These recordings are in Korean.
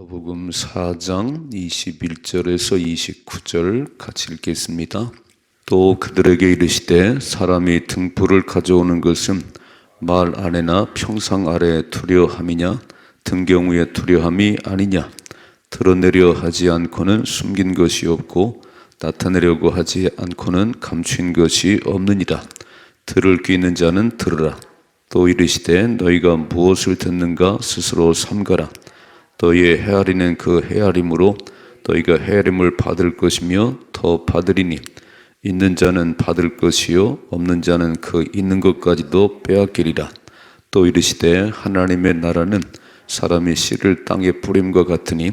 마가복음 4장 21절에서 29절 같이 읽겠습니다. 또 그들에게 이르시되 사람이 등불을 가져오는 것은 말 안에나 평상 아래 두려함이냐? 등경 위에 두려함이 아니냐? 드러내려 하지 않고는 숨긴 것이 없고 나타내려고 하지 않고는 감춘 것이 없느니라. 들을 귀 있는 자는 들으라. 또 이르시되 너희가 무엇을 듣는가? 스스로 삼가라 너희의 헤아리는 그 헤아림으로 너희가 헤아림을 받을 것이며 더 받으리니 있는 자는 받을 것이요 없는 자는 그 있는 것까지도 빼앗기리라. 또 이르시되 하나님의 나라는 사람이 씨를 땅에 뿌림과 같으니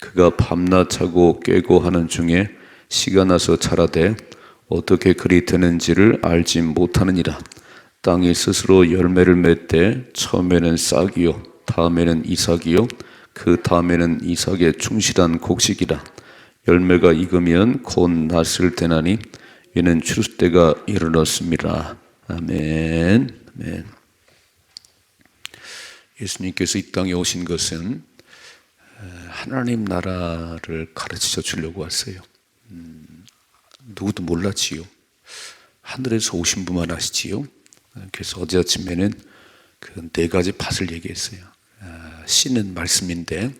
그가 밤낮 자고 깨고 하는 중에 씨가 나서 자라되 어떻게 그리 되는지를 알지 못하느니라. 땅이 스스로 열매를 맺되 처음에는 싹이요 다음에는 이삭이요 그 다음에는 이삭의 충실한 곡식이라 열매가 익으면 곧 낫을 때나니 이는 추수 때가 이르렀습니다. 아멘. 아멘. 예수님께서 이 땅에 오신 것은 하나님 나라를 가르쳐 주려고 왔어요. 음, 누구도 몰랐지요. 하늘에서 오신 분만 아시지요. 그래서 어제 아침에는 그 네 가지 밭을 얘기했어요. 씨는 말씀인데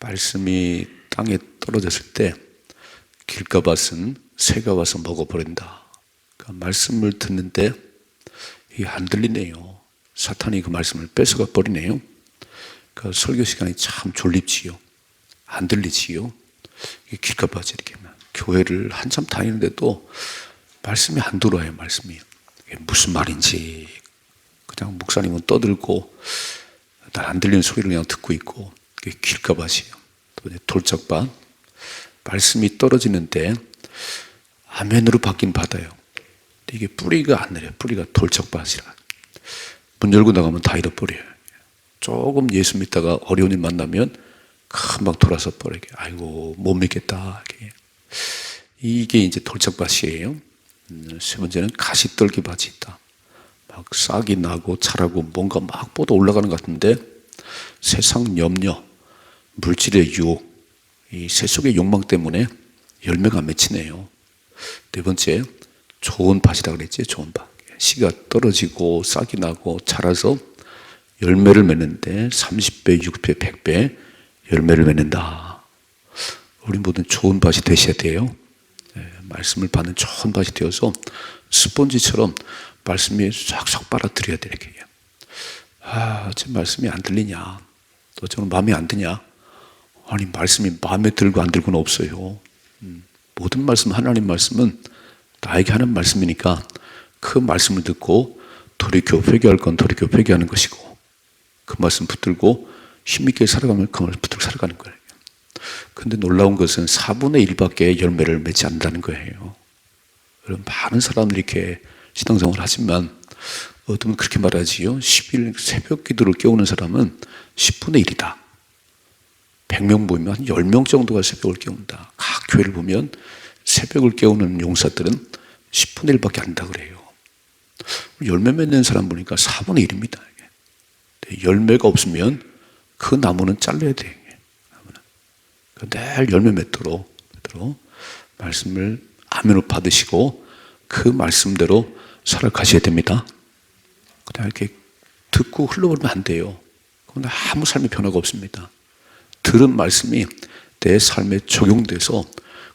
말씀이 땅에 떨어졌을 때 길가밭은 새가 와서 먹어버린다. 그러니까 말씀을 듣는데 이게 안 들리네요. 사탄이 그 말씀을 뺏어가 버리네요. 그 설교 시간이 참 졸립지요. 안 들리지요. 길가밭이 이렇게 교회를 한참 다니는데도 말씀이 안 들어와요. 말씀이 무슨 말인지 그냥 목사님은 떠들고 날안 들리는 소리를 그냥 듣고 있고 길가밭이에요. 또 돌짝밭 말씀이 떨어지는데 아멘으로 바뀐 바다요. 이게 뿌리가 안 내려요. 뿌리가 돌짝밭이라. 문 열고 나가면 다 잃어버려요. 조금 예수 믿다가 어려운 일 만나면 금방 돌아서 버리게. 아이고 못 믿겠다. 이게 이제 돌짝밭이에요. 음, 세 번째는 가시떨기 밭이 있다. 막 싹이 나고 자라고 뭔가 막 뻗어 올라가는 것 같은데 세상 염려, 물질의 유혹, 이 세속의 욕망 때문에 열매가 맺히네요. 네 번째, 좋은 밭이라 그랬지, 좋은 밭. 씨가 떨어지고 싹이 나고 자라서 열매를 맺는데 30배, 60배, 100배 열매를 맺는다. 우리 모두 좋은 밭이 되셔야 돼요. 네, 말씀을 받는 좋은 밭이 되어서 스펀지처럼 말씀이 싹싹 빨아들여야 돼, 이렇게. 아, 제 말씀이 안 들리냐? 또 저는 마음에 안 드냐? 아니, 말씀이 마음에 들고 안 들고는 없어요. 음, 모든 말씀, 하나님 말씀은 나에게 하는 말씀이니까 그 말씀을 듣고 돌이켜 회개할 건 돌이켜 회개하는 것이고 그 말씀 붙들고 힘있게 살아가면 그 말씀 붙들고 살아가는 거예요. 근데 놀라운 것은 4분의 1밖에 열매를 맺지 않는다는 거예요. 여러분, 많은 사람들이 이렇게 신앙생활을 하지만 어떤 그렇게 말하지요. 10일 새벽 기도를 깨우는 사람은 10분의 1이다. 100명 보면 한 10명 정도가 새벽을 깨운다. 각 교회를 보면 새벽을 깨우는 용사들은 10분의 1밖에 안 된다 그래요. 열매 맺는 사람 보니까 4분의 1입니다. 열매가 없으면 그 나무는 잘라야 돼. 늘 열매 맺도록, 맺도록 말씀을 아멘으로 받으시고 그 말씀대로 살아가셔야 됩니다. 그냥 이렇게 듣고 흘러버리면 안 돼요. 그건 아무 삶의 변화가 없습니다. 들은 말씀이 내 삶에 적용돼서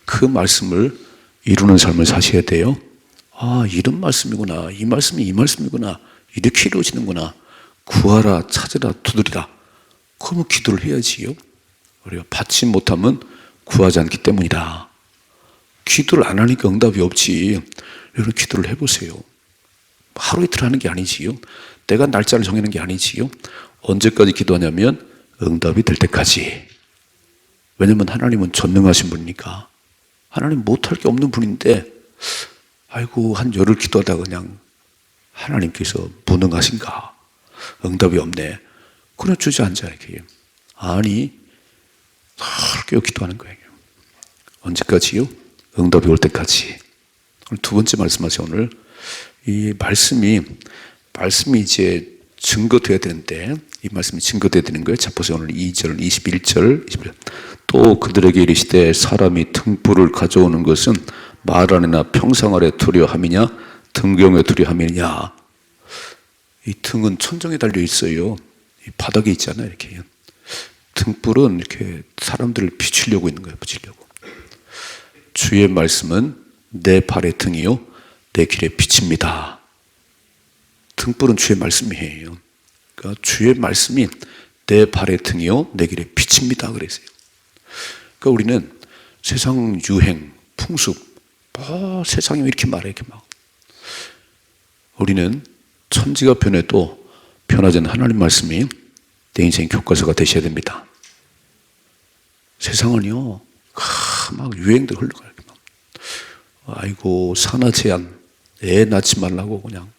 그 말씀을 이루는 삶을 사셔야 돼요. 아, 이런 말씀이구나. 이 말씀이 이 말씀이구나. 이렇게 이루어지는구나. 구하라, 찾으라, 두드리라. 그러면 기도를 해야지요. 우리가 받지 못하면 구하지 않기 때문이다. 기도를 안 하니까 응답이 없지. 여러분 기도를 해보세요. 하루 이틀 하는 게 아니지요. 내가 날짜를 정하는 게 아니지요. 언제까지 기도하냐면 응답이 될 때까지. 왜냐면 하나님은 전능하신 분이니까. 하나님 못할 게 없는 분인데, 아이고, 한 열흘 기도하다가 그냥 하나님께서 무능하신가? 응답이 없네. 그냥 주저앉아, 이렇게. 아니, 늘 기도하는 거예요. 언제까지요? 응답이 올 때까지. 두 번째 말씀하세요, 오늘. 이 말씀이, 말씀이 이제 증거돼야 되는데 이 말씀이 증거돼야 되는 거예요. 자 보세요. 오늘 2절, 21절, 21절. 또 그들에게 이르시되 사람이 등불을 가져오는 것은 말 안에나 평상 아래 두려함이냐 등경에 두려함이냐 이 등은 천정에 달려 있어요. 이 바닥에 있잖아요. 이렇게 등불은 이렇게 사람들을 비추려고 있는 거예요. 비추려고. 주의 말씀은 내 발의 등이요 내 길의 빛입니다. 등불은 주의 말씀이에요. 그러니까 주의 말씀이 내 발의 등이요 내 길의 빛입니다. 그랬어요. 그러니까 우리는 세상 유행, 풍습, 뭐 세상이 왜 이렇게 말해 이렇게 막 우리는 천지가 변해도 변하지 않는 하나님 말씀이 내 인생 교과서가 되셔야 됩니다. 세상은요, 아, 막 유행들 흘러가요. 막. 아이고, 산하 제한, 애 낳지 말라고 그냥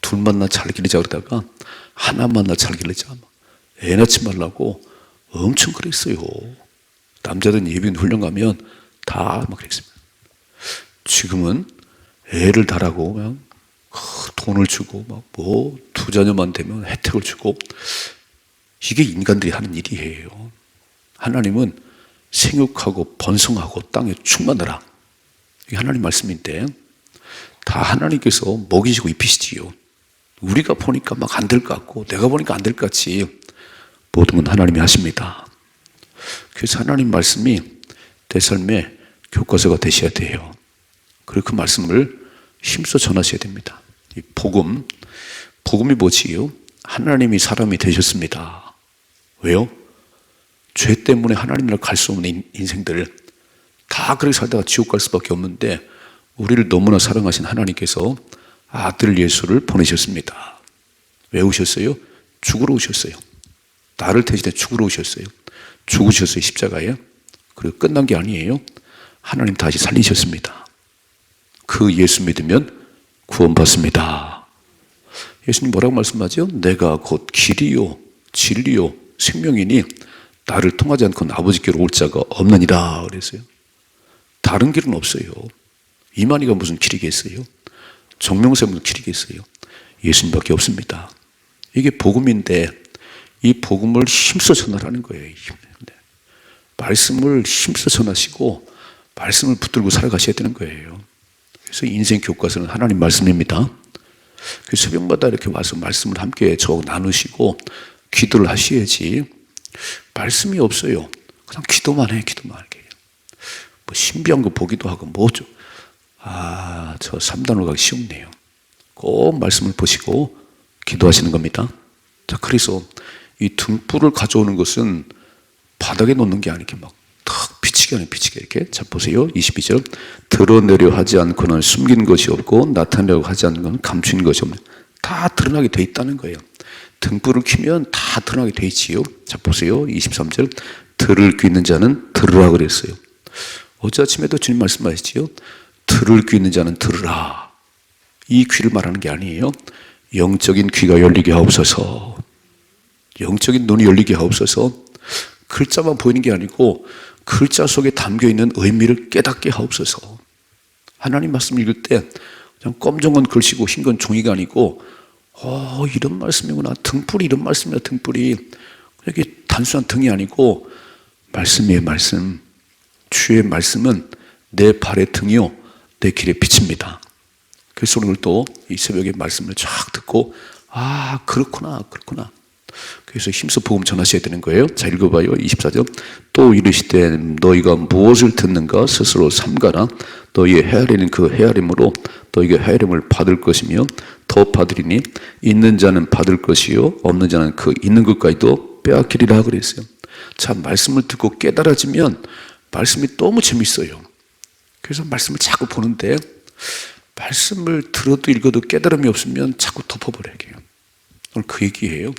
둘 만 나 잘 기르자 그러다가 하나 만 나 잘 기르자. 애 낳지 말라고 엄청 그랬어요. 남자들은 예비군 훈련 가면 다 막 그랬습니다. 지금은 애를 달라고 그냥 돈을 주고 막 뭐 두 자녀만 되면 혜택을 주고 이게 인간들이 하는 일이에요. 하나님은 생육하고 번성하고 땅에 충만하라. 이게 하나님 말씀인데 다 하나님께서 먹이시고 입히시지요. 우리가 보니까 막 안 될 것 같고 내가 보니까 안 될 것 같이 모든 건 하나님이 하십니다. 그래서 하나님 말씀이 내 삶의 교과서가 되셔야 돼요. 그리고 그 말씀을 힘써 전하셔야 됩니다. 이 복음, 복음이 뭐지요? 하나님이 사람이 되셨습니다. 왜요? 죄 때문에 하나님을 갈 수 없는 인생들 다 그렇게 살다가 지옥 갈 수밖에 없는데 우리를 너무나 사랑하신 하나님께서 아들 예수를 보내셨습니다. 왜 오셨어요? 죽으러 오셨어요. 나를 대신해 죽으러 오셨어요. 죽으셨어요, 십자가에. 그리고 끝난 게 아니에요. 하나님 다시 살리셨습니다. 그 예수 믿으면 구원받습니다. 예수님 뭐라고 말씀하죠? 내가 곧 길이요, 진리요, 생명이니 나를 통하지 않고 아버지께로 올 자가 없느니라 그랬어요. 다른 길은 없어요. 이만희가 무슨 길이겠어요? 정명세 무슨 길이겠어요? 예수님밖에 없습니다. 이게 복음인데 이 복음을 힘써 전하라는 거예요. 말씀을 힘써 전하시고 말씀을 붙들고 살아가셔야 되는 거예요. 그래서 인생 교과서는 하나님 말씀입니다. 그 새벽마다 이렇게 와서 말씀을 함께 저 나누시고 기도를 하셔야지 말씀이 없어요. 그냥 기도만 해, 기도만 이렇게. 뭐 신비한 거 보기도 하고 뭐죠. 아, 저 3단으로 가기 쉬운네요. 꼭 말씀을 보시고 기도하시는 겁니다. 자, 그래서 이 등불을 가져오는 것은 바닥에 놓는 게 아니게 막 탁 비치게 하는 비치게 이렇게. 자, 보세요. 22절. 드러내려 하지 않고는 숨긴 것이 없고 나타내려고 하지 않는 건 감춘 것이 없는. 다 드러나게 돼 있다는 거예요. 등불을 켜면 다 드러나게 돼 있지요. 자, 보세요. 23절. 들을 귀는 자는 들으라 그랬어요. 어제 아침에도 주님 말씀하셨지요. 들을 귀 있는 자는 들으라. 이 귀를 말하는 게 아니에요. 영적인 귀가 열리게 하옵소서. 영적인 눈이 열리게 하옵소서. 글자만 보이는 게 아니고 글자 속에 담겨 있는 의미를 깨닫게 하옵소서. 하나님 말씀 읽을 때 그냥 검정은 글씨고 흰 건 종이가 아니고 어, 이런 말씀이구나. 등불이 이런 말씀이야, 등불이. 이렇게 단순한 등이 아니고 말씀이에요, 말씀. 주의 말씀은 내 발의 등이요, 내 길의 빛입니다. 그래서 오늘 또이 새벽에 말씀을 쫙 듣고 아, 그렇구나, 그렇구나. 그래서 힘써 복음 전하셔야 되는 거예요. 자, 읽어봐요. 24절. 또 이르시되 너희가 무엇을 듣는가 스스로 삼가라. 너희의 헤아리는 그 헤아림으로 너희가 헤아림을 받을 것이며 더 받으리니 있는 자는 받을 것이요 없는 자는 그 있는 것까지도 빼앗기리라 그랬어요. 참 말씀을 듣고 깨달아지면 말씀이 너무 재밌어요. 그래서 말씀을 자꾸 보는데 말씀을 들어도 읽어도 깨달음이 없으면 자꾸 덮어버려요. 오늘 그 얘기예요.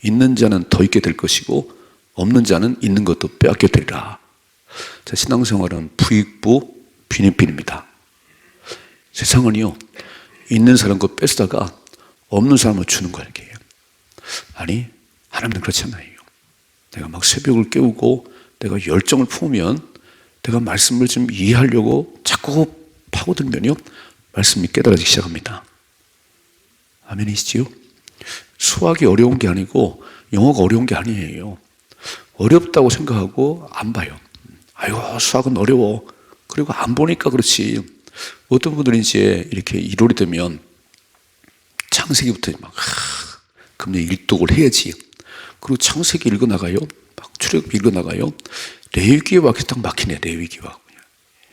있는 자는 더 있게 될 것이고 없는 자는 있는 것도 빼앗게 되리라. 자, 신앙생활은 부익부 비인빈입니다. 세상은요, 있는 사람 거 뺏다가 없는 사람을 주는 거예요. 아니, 하나님은 그렇지 않아요. 내가 막 새벽을 깨우고 내가 열정을 품으면 내가 말씀을 좀 이해하려고 자꾸 파고들면요, 말씀이 깨달아지기 시작합니다. 아멘이시지요? 수학이 어려운 게 아니고 영어가 어려운 게 아니에요. 어렵다고 생각하고 안 봐요. 아이고, 수학은 어려워. 그리고 안 보니까 그렇지. 어떤 분들은 이제 이렇게 1월이 되면 창세기부터 막, 하, 금년 일독을 해야지. 그리고 창세기 읽어 나가요. 막 출애굽 읽어 나가요. 레위기에 와서 딱 막히네, 레위기와.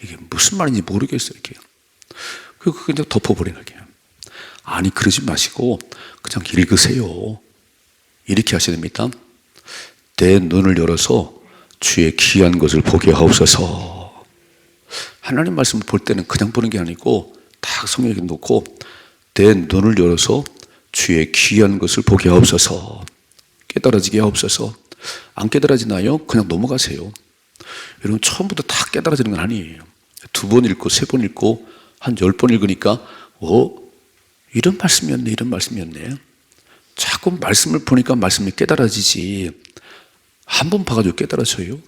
이게 무슨 말인지 모르겠어요, 이렇게. 그 그냥 덮어버리는 거예요. 아니, 그러지 마시고 그냥 읽으세요. 이렇게 하셔야 됩니다. 내 눈을 열어서 주의 귀한 것을 보게 하옵소서. 하나님 말씀을 볼 때는 그냥 보는 게 아니고 딱 성경에 놓고 내 눈을 열어서 주의 귀한 것을 보게 하옵소서. 깨달아지게 하옵소서. 안 깨달아지나요? 그냥 넘어가세요. 여러분 처음부터 다 깨달아지는 건 아니에요. 두 번 읽고 세 번 읽고 한 열 번 읽으니까 어 이런 말씀이었네 이런 말씀이었네. 자꾸 말씀을 보니까 말씀이 깨달아지지. 한 번 봐가지고 깨달아져요.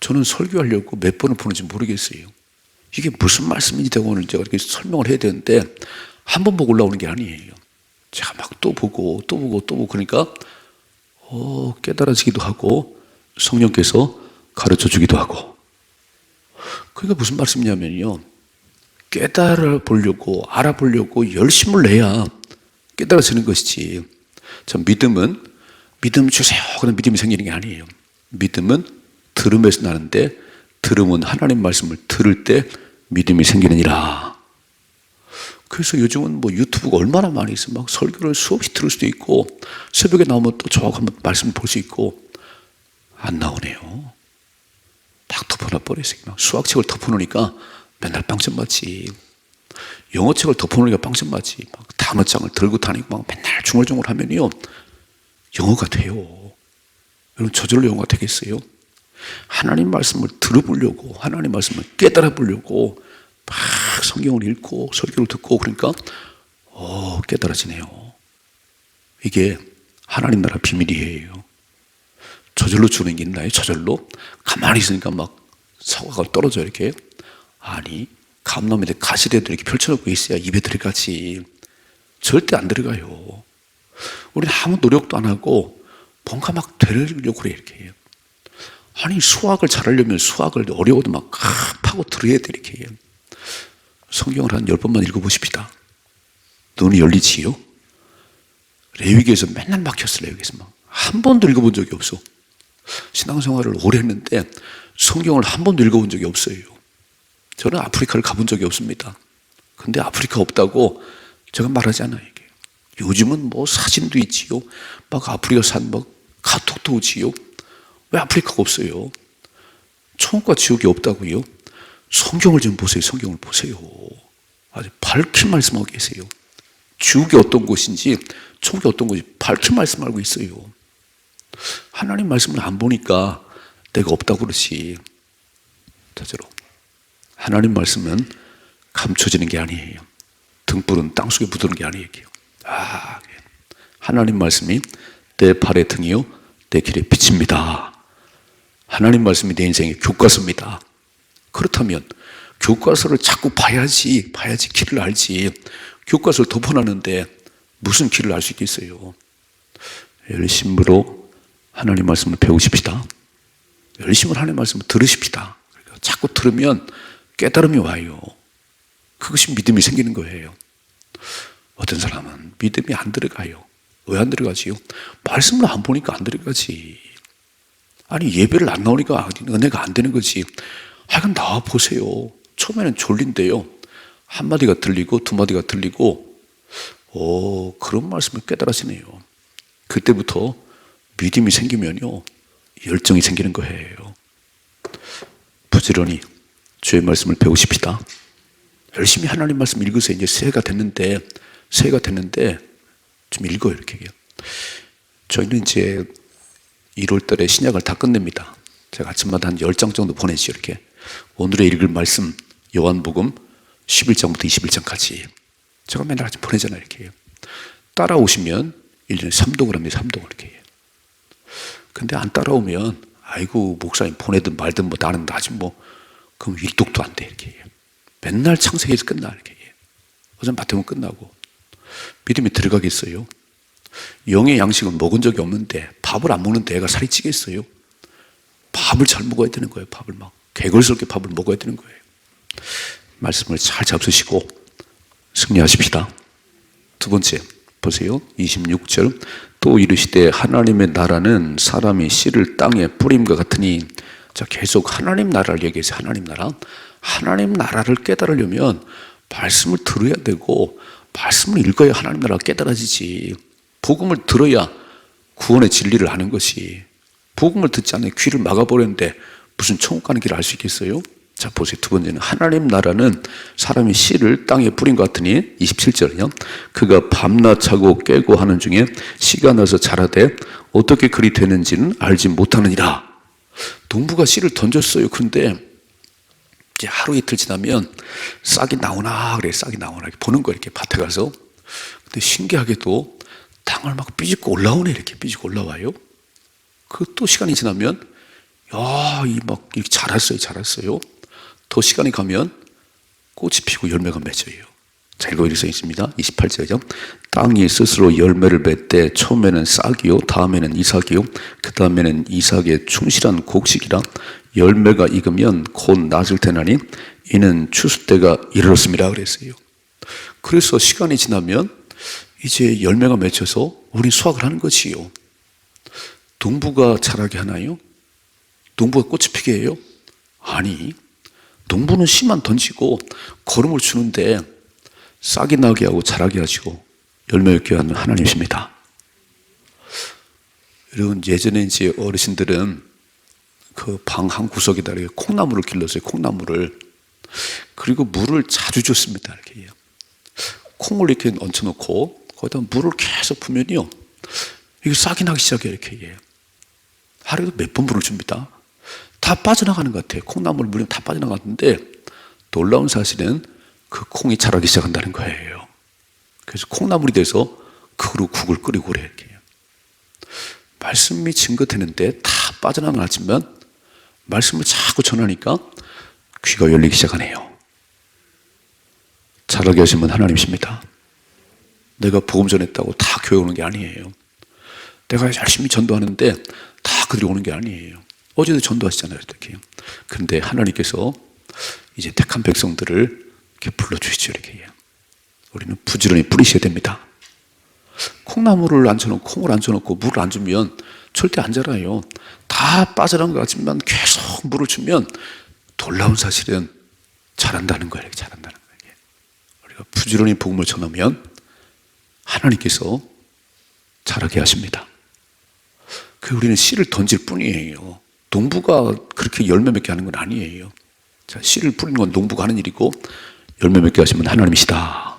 저는 설교하려고 몇 번을 보는지 모르겠어요. 이게 무슨 말씀인지 되고 오늘 제가 이렇게 설명을 해야 되는데 한 번 보고 올라오는 게 아니에요. 제가 막 또 보고 또 보고 또 보고 그러니까 어, 깨달아지기도 하고 성령께서 가르쳐 주기도 하고 그러니까 무슨 말씀이냐면요. 깨달아 보려고 알아보려고 열심을 내야 깨달아지는 것이지. 전 믿음은 믿음 주세요. 그런 믿음이 생기는 게 아니에요. 믿음은 들음에서 나는데 들음은 하나님 말씀을 들을 때 믿음이 생기느니라. 그래서 요즘은 뭐 유튜브가 얼마나 많이 있어. 막 설교를 수없이 들을 수도 있고 새벽에 나오면 또 한번 말씀을 볼수 있고 안 나오네요. 딱 덮어놔 버렸어요. 막 수학책을 덮어놓으니까 맨날 빵점 맞지. 영어책을 덮어놓으니까 빵점 맞지. 막 단어장을 들고 다니고 막 맨날 중얼중얼 하면요. 영어가 돼요. 여러분 저절로 영어가 되겠어요? 하나님 말씀을 들어보려고 하나님 말씀을 깨달아 보려고 막 성경을 읽고 설교를 듣고 그러니까 어 깨달아지네요. 이게 하나님 나라 비밀이에요. 저절로 주는 게 있나요? 저절로 가만히 있으니까 막 사과가 떨어져 이렇게 아니 감나무에 가시대도 이렇게 펼쳐놓고 있어야 입에 들어가지 절대 안 들어가요. 우리는 아무 노력도 안 하고 뭔가 막 되려고 그래 이렇게. 아니 수학을 잘하려면 수학을 어려워도 막 파고 들어야 돼 이렇게. 성경을 한 열 번만 읽어보십시다. 눈이 열리지요? 레위기에서 맨날 막혔어 레위기에서 막. 한 번도 읽어본 적이 없어. 신앙생활을 오래 했는데 성경을 한 번도 읽어본 적이 없어요. 저는 아프리카를 가본 적이 없습니다. 근데 아프리카 없다고 제가 말하지 않아요. 이게. 요즘은 뭐 사진도 있지요. 막 아프리카 산막 카톡도 오지요. 왜 아프리카가 없어요? 천국과 지옥이 없다고요? 성경을 좀 보세요. 성경을 보세요. 아주 밝히 말씀하고 계세요. 지옥이 어떤 곳인지 천국이 어떤 곳인지 밝히 말씀하고 있어요. 하나님 말씀을 안 보니까 내가 없다고 그러지. 저대로. 하나님 말씀은 감춰지는 게 아니에요. 등불은 땅 속에 묻는 게 아니에요. 아, 하나님 말씀이 내 발의 등이요, 내 길의 빛입니다. 하나님 말씀이 내 인생의 교과서입니다. 그렇다면 교과서를 자꾸 봐야지, 봐야지 길을 알지. 교과서를 덮어놨는데 무슨 길을 알 수 있겠어요? 열심으로 하나님 말씀을 배우십시다. 열심히 하나님 말씀을 들으십시다. 그러니까 자꾸 들으면 깨달음이 와요. 그것이 믿음이 생기는 거예요. 어떤 사람은 믿음이 안 들어가요. 왜 안 들어가지요? 말씀을 안 보니까 안 들어가지. 아니, 예배를 안 나오니까 은혜가 안 되는 거지. 하여간 나와 보세요. 처음에는 졸린데요. 한 마디가 들리고 두 마디가 들리고, 오, 그런 말씀을 깨달아지네요. 그때부터 믿음이 생기면요. 열정이 생기는 거예요. 부지런히 주의 말씀을 배우십시다. 열심히 하나님 말씀 읽으세요. 이제 새해가 됐는데, 새해가 됐는데, 좀 읽어요, 이렇게. 저희는 이제 1월 달에 신약을 다 끝냅니다. 제가 아침마다 한 10장 정도 보내죠, 이렇게. 오늘의 읽을 말씀, 요한복음 11장부터 21장까지. 제가 맨날 아침 보내잖아요, 이렇게. 따라오시면 1년에 3독을 합니다, 3독을 이렇게. 근데 안 따라오면, 아이고, 목사님 보내든 말든 뭐 나는 나지 뭐, 그럼 1독도 안 돼, 이렇게. 맨날 창세기에서 끝나, 이렇게. 어전 바태면 끝나고. 믿음이 들어가겠어요? 영의 양식은 먹은 적이 없는데 밥을 안 먹는데 애가 살이 찌겠어요? 밥을 잘 먹어야 되는 거예요. 밥을 막 개걸스럽게 밥을 먹어야 되는 거예요. 말씀을 잘 잡수시고 승리하십시다. 두 번째 보세요. 26절 또 이르시되 하나님의 나라는 사람이 씨를 땅에 뿌림과 같으니 자 계속 하나님 나라를 얘기해서 하나님 나라 하나님 나라를 깨달으려면 말씀을 들어야 되고 말씀을 읽어야 하나님 나라가 깨달아지지 복음을 들어야 구원의 진리를 아는 것이 복음을 듣지 않는 귀를 막아버렸는데 무슨 천국 가는 길을 알 수 있겠어요? 자, 보세요. 두 번째는 하나님 나라는 사람이 씨를 땅에 뿌린 것 같으니 27절은요. 그가 밤낮 자고 깨고 하는 중에 씨가 나서 자라되 어떻게 그리 되는지는 알지 못하느니라. 농부가 씨를 던졌어요. 근데 이제 하루 이틀 지나면 싹이 나오나 그래 싹이 나오나 보는 거예요. 이렇게 밭에 가서. 근데 신기하게도 땅을 막 삐집고 올라오네 이렇게 삐집고 올라와요. 그 또 시간이 지나면 야, 이 막 이렇게 자랐어요, 자랐어요. 더 시간이 가면 꽃이 피고 열매가 맺어요. 자, 읽어 이렇게 써 있습니다. 28절이죠. 땅이 스스로 열매를 맺되 처음에는 싹이요, 다음에는 이삭이요, 그 다음에는 이삭의 충실한 곡식이라 열매가 익으면 곧 낮을 테나니 이는 추수 때가 이르렀습니다. 그랬어요. 그래서 시간이 지나면 이제 열매가 맺혀서 우리 수확을 하는 것이요. 농부가 자라게 하나요? 농부가 꽃이 피게 해요? 아니, 농부는 씨만 던지고 거름을 주는데 싹이 나게 하고 자라게 하시고 열매 맺게 하는 하나님이십니다. 여러분 예전에 이제 어르신들은 그 방 한 구석에다 이렇게 콩나물을 길렀어요. 콩나물을 그리고 물을 자주 줬습니다. 이렇게 콩을 이렇게 얹혀놓고 거기다 물을 계속 부면요 이게 싹이 나기 시작해요. 이렇게 하루에도 몇 번 물을 줍니다. 다 빠져나가는 것 같아요. 콩나물 물이 다 빠져나갔는데 놀라운 사실은 그 콩이 자라기 시작한다는 거예요. 그래서 콩나물이 돼서 그로 국을 끓이고 그래 이렇게. 말씀이 증거되는데 다 빠져나가지만 말씀을 자꾸 전하니까 귀가 열리기 시작하네요. 자라게 하신 분 하나님이십니다. 내가 복음 전했다고 다 교회 오는 게 아니에요. 내가 열심히 전도하는데 다 그들이 오는 게 아니에요. 어제도 전도하시잖아요, 이렇게. 근데 하나님께서 이제 택한 백성들을 이렇게 불러주시죠, 이렇게. 우리는 부지런히 뿌리셔야 됩니다. 콩나물을 앉혀놓고, 콩을 앉혀놓고, 물을 안 주면 절대 안 자라요. 다 빠져나간 것 같지만 계속 물을 주면 놀라운 사실은 자란다는 거예요, 자란다는 거예요. 우리가 부지런히 복음을 전하면 하나님께서 자라게 하십니다. 그 우리는 씨를 던질 뿐이에요. 농부가 그렇게 열매 맺게 하는 건 아니에요. 자, 씨를 뿌리는 건 농부가 하는 일이고 열매 맺게 하시면 하나님이시다.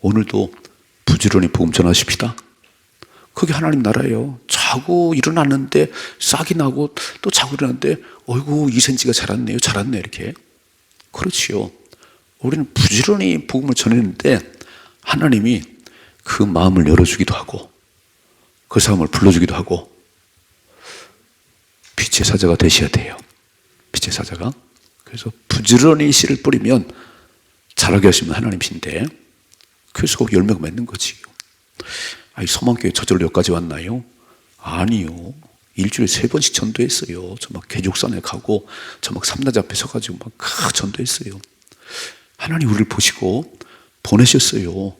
오늘도 부지런히 복음 전하십시다. 그게 하나님 나라예요. 자고 일어났는데 싹이 나고 또 자고 일어났는데 어이구 2cm가 자랐네요. 자랐네 이렇게. 그렇지요. 우리는 부지런히 복음을 전했는데 하나님이 그 마음을 열어주기도 하고 그 사람을 불러주기도 하고 빛의 사자가 되셔야 돼요. 빛의 사자가. 그래서 부지런히 씨를 뿌리면 자라게 하시면 하나님이신데 그래서 꼭 열매가 맺는 거지요. 아니, 소망교회 저절로 여기까지 왔나요? 아니요. 일주일에 세 번씩 전도했어요. 저 막 개족산에 가고 저 막 삼나자 앞에 서가지고 막 전도했어요. 하나님 우리를 보시고 보내셨어요.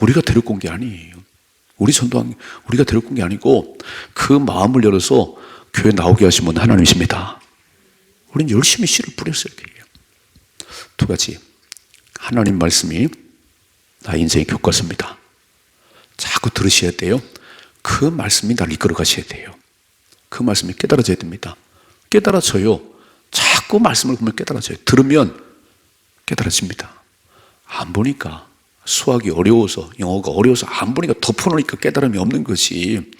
우리가 데리고 온 게 아니에요. 우리 전도한, 우리가 데리고 온 게 아니고 그 마음을 열어서 교회 나오게 하신 분 하나님이십니다. 우리는 열심히 씨를 뿌렸어요. 두 가지. 하나님 말씀이 나 인생의 교과서입니다. 자꾸 들으셔야 돼요. 그 말씀이 날 이끌어 가셔야 돼요. 그 말씀이 깨달아져야 됩니다. 깨달아져요. 자꾸 말씀을 보면 깨달아져요. 들으면 깨달아집니다. 안 보니까 수학이 어려워서 영어가 어려워서 안 보니까 덮어놓으니까 깨달음이 없는 것이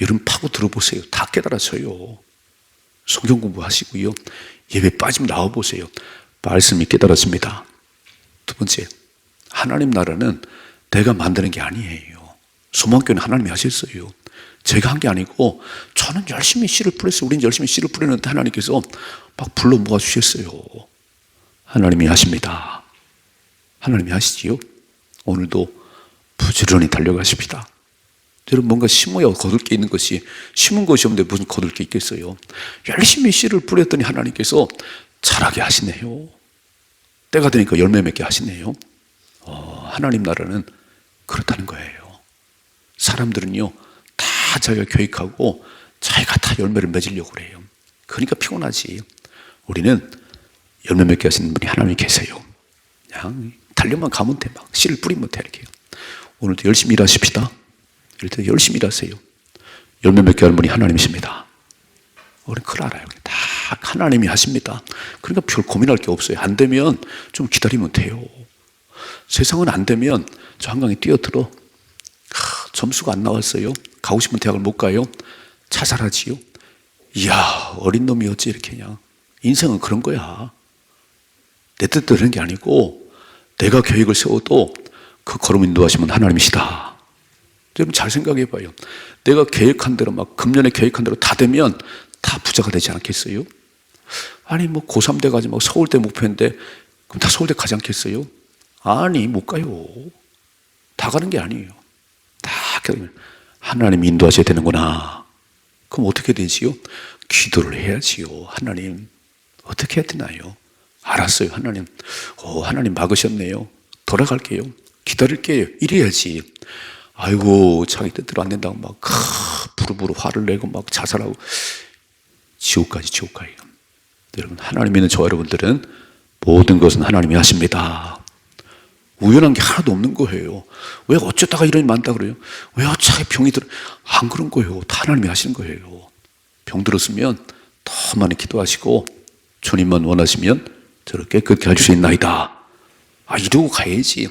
여러분 파고 들어보세요. 다 깨달아져요. 성경 공부하시고요. 예배 빠지면 나와보세요. 말씀이 깨달아집니다. 두 번째, 하나님 나라는 내가 만드는 게 아니에요. 소망교는 하나님이 하셨어요. 제가 한 게 아니고 저는 열심히 씨를 뿌렸어요. 우리는 열심히 씨를 뿌렸는데 하나님께서 막 불러 모아 주셨어요. 하나님이 하십니다. 하나님이 하시지요. 오늘도 부지런히 달려가십니다. 여러분 뭔가 심어야 거둘 게 있는 것이 심은 것이 없는데 무슨 거둘 게 있겠어요. 열심히 씨를 뿌렸더니 하나님께서 자라게 하시네요. 때가 되니까 열매 맺게 하시네요. 어, 하나님 나라는 그렇다는 거예요. 사람들은요, 다 자기가 계획하고 자기가 다 열매를 맺으려고 그래요. 그러니까 피곤하지. 우리는 열매 맺게 하시는 분이 하나님이 계세요. 그냥 달려만 가면 돼. 막 씨를 뿌리면 돼. 이렇게. 오늘도 열심히 일하십시다. 때 열심히 일하세요. 열매 맺게 하는 분이 하나님이십니다. 우리는 그걸 알아요. 다 하나님이 하십니다. 그러니까 별 고민할 게 없어요. 안 되면 좀 기다리면 돼요. 세상은 안 되면 저 한강에 뛰어들어. 하, 점수가 안 나왔어요. 가고 싶은 대학을 못 가요. 자살하지요. 이야, 어린 놈이 어찌 이렇게 그냥. 인생은 그런 거야. 내 뜻대로 되는 게 아니고 내가 계획을 세워도 그 걸음 인도하시면 하나님이시다. 여러분 잘 생각해 봐요. 내가 계획한 대로 막 금년에 계획한 대로 다 되면 다 부자가 되지 않겠어요? 아니 뭐 고3 돼가지고 막 서울대 목표인데 그럼 다 서울대 가지 않겠어요? 아니 못 가요. 다 가는 게 아니에요. 다 하나님 인도하셔야 되는구나. 그럼 어떻게 되지요? 기도를 해야지요. 하나님 어떻게 해야 되나요? 알았어요, 하나님. 오, 하나님 막으셨네요. 돌아갈게요. 기다릴게요. 이래야지. 아이고, 자기 뜻대로 안 된다고 막, 크, 부르부르 화를 내고 막 자살하고, 지옥까지 지옥 가요. 여러분, 하나님 믿는 저 여러분들은 모든 것은 하나님이 하십니다. 우연한 게 하나도 없는 거예요. 왜 어쩌다가 이런 일이 많다 그래요? 왜 어차피 병이 들어? 안 그런 거예요. 다 하나님이 하시는 거예요. 병 들었으면 더 많이 기도하시고, 주님만 원하시면 저렇게 깨끗게 해줄 수 있나이다. 아, 이러고 가야지.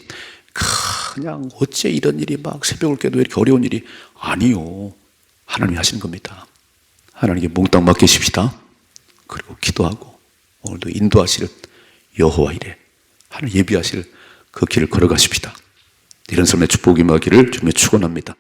그냥 어째 이런 일이 막 새벽을 깨도 이렇게 어려운 일이 아니요. 하나님이 하시는 겁니다. 하나님께 몽땅 맡기십시다. 그리고 기도하고 오늘도 인도하실 여호와 이래 하늘 예비하실 그 길을 걸어가십시다. 이런 삶의 축복이 임하기를 주님의 축원합니다.